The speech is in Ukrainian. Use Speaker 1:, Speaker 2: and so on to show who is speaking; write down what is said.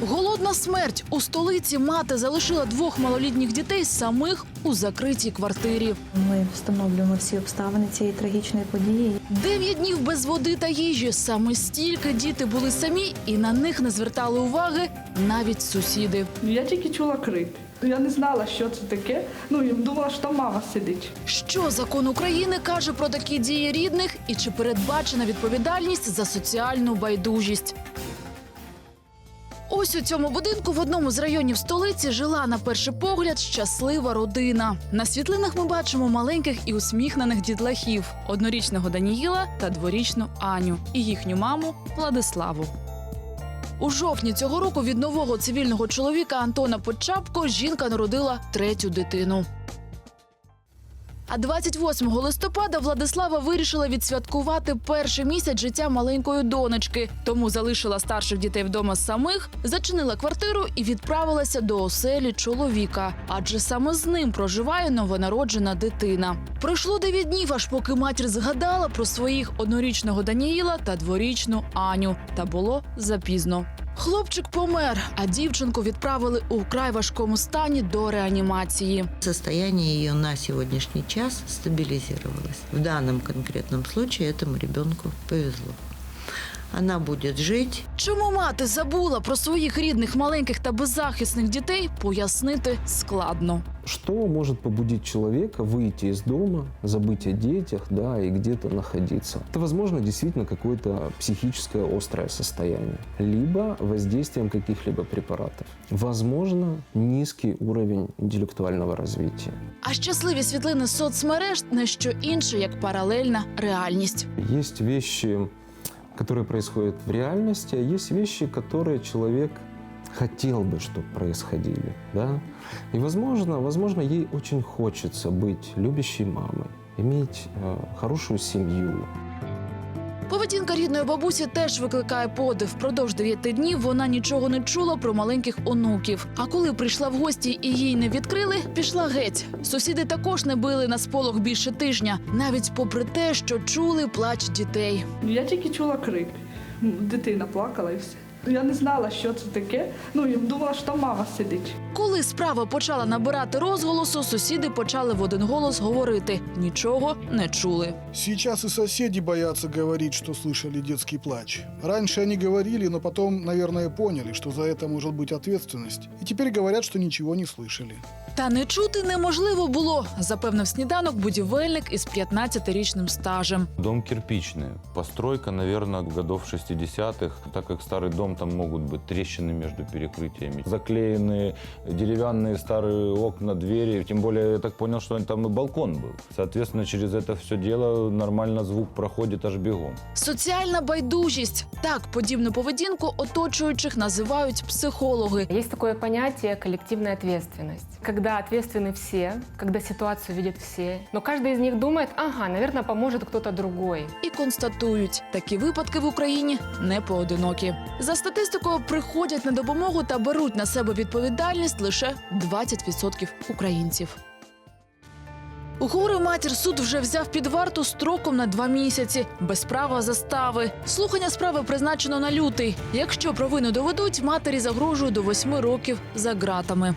Speaker 1: Голодна смерть у столиці мати залишила двох малолітніх дітей самих у закритій квартирі.
Speaker 2: Ми встановлюємо всі обставини цієї трагічної події.
Speaker 1: Дев'ять днів без води та їжі. Саме стільки діти були самі, і на них не звертали уваги навіть сусіди.
Speaker 3: Я тільки чула крик. Я не знала, що це таке. Ну, я думала, що там мама сидить.
Speaker 1: Що закон України каже про такі дії рідних, і чи передбачена відповідальність за соціальну байдужість? Ось у цьому будинку в одному з районів столиці жила на перший погляд щаслива родина. На світлинах ми бачимо маленьких і усміхнених дітлахів: однорічного Даніїла та дворічну Аню і їхню маму Владиславу. У жовтні цього року від нового цивільного чоловіка Антона Почапко жінка народила третю дитину. А 28 листопада Владислава вирішила відсвяткувати перший місяць життя маленької донечки. Тому залишила старших дітей вдома самих, зачинила квартиру і відправилася до оселі чоловіка. Адже саме з ним проживає новонароджена дитина. Пройшло 9 днів, аж поки матір згадала про своїх однорічного Даніїла та дворічну Аню. Та було запізно. Хлопчик помер, а дівчинку відправили у вкрай важкому стані до реанімації.
Speaker 4: Состояние ее на сегодняшний час стабилизировалось. В данном конкретном случае этому ребенку повезло Она будет жить.
Speaker 1: Чому мати забула про своїх рідних маленьких та беззахисних дітей, пояснити складно.
Speaker 5: Что может побудить человека выйти из дома, забыть о детях, да, и где-то находиться? Это, возможно, действительно какое-то психическое острое состояние, либо воздействием каких-либо препаратов. Возможно, низкий уровень интеллектуального развития.
Speaker 1: А щасливі світлини соцмереж не що інше, як паралельна реальність.
Speaker 5: Есть вещи, которые происходят в реальности, а есть вещи, которые человек хотел бы, чтобы происходили, да? И, возможно, возможно, ей очень хочется быть любящей мамой, иметь э, хорошую семью,
Speaker 1: Поведінка рідної бабусі теж викликає подив. Впродовж дев'яти днів вона нічого не чула про маленьких онуків. А коли прийшла в гості і їй не відкрили, пішла геть. Сусіди також не били на сполох більше тижня, навіть попри те, що чули плач дітей.
Speaker 3: Я тільки чула крик. Дитина плакала і все. Я не знала, що це таке. Ну, я думала, що там мама сидить.
Speaker 1: Коли справа почала набирати розголосу, сусіди почали в один голос говорити нічого не чули.
Speaker 6: Сейчас и соседи боятся говорить, что слышали детский плач. Раньше они говорили, но потом, наверное, поняли, что за это может быть ответственность. И теперь говорят, что ничего не слышали.
Speaker 1: Та не чути неможливо було, запевнив сніданок будівельник із 15-річним стажем.
Speaker 7: Дом кирпичный. Постройка, наверное, годов 60-х, так как старый дом, там могут быть трещины между перекрытиями. Заклеены деревянные старые окна, двери. Тем более, я так понял, что там и балкон был. Соответственно, через это все дело нормально звук проходит аж бегом.
Speaker 1: Соціальна байдужість так подібну поведінку оточуючих називають психологи.
Speaker 8: Есть такое понятие коллективная ответственность. Когда ответственны все, когда ситуацию видят все, но каждый из них думает, ага, наверное, поможет кто-то другой.
Speaker 1: І констатують, такі випадки в Україні не поодинокі. За статистикою приходять на допомогу та беруть на себе відповідальність лише 20% українців. У матір суд вже взяв під варту строком на два місяці без права застави. Слухання справи призначено на лютий. Якщо провину доведуть, матері загрожує до восьми років за ґратами.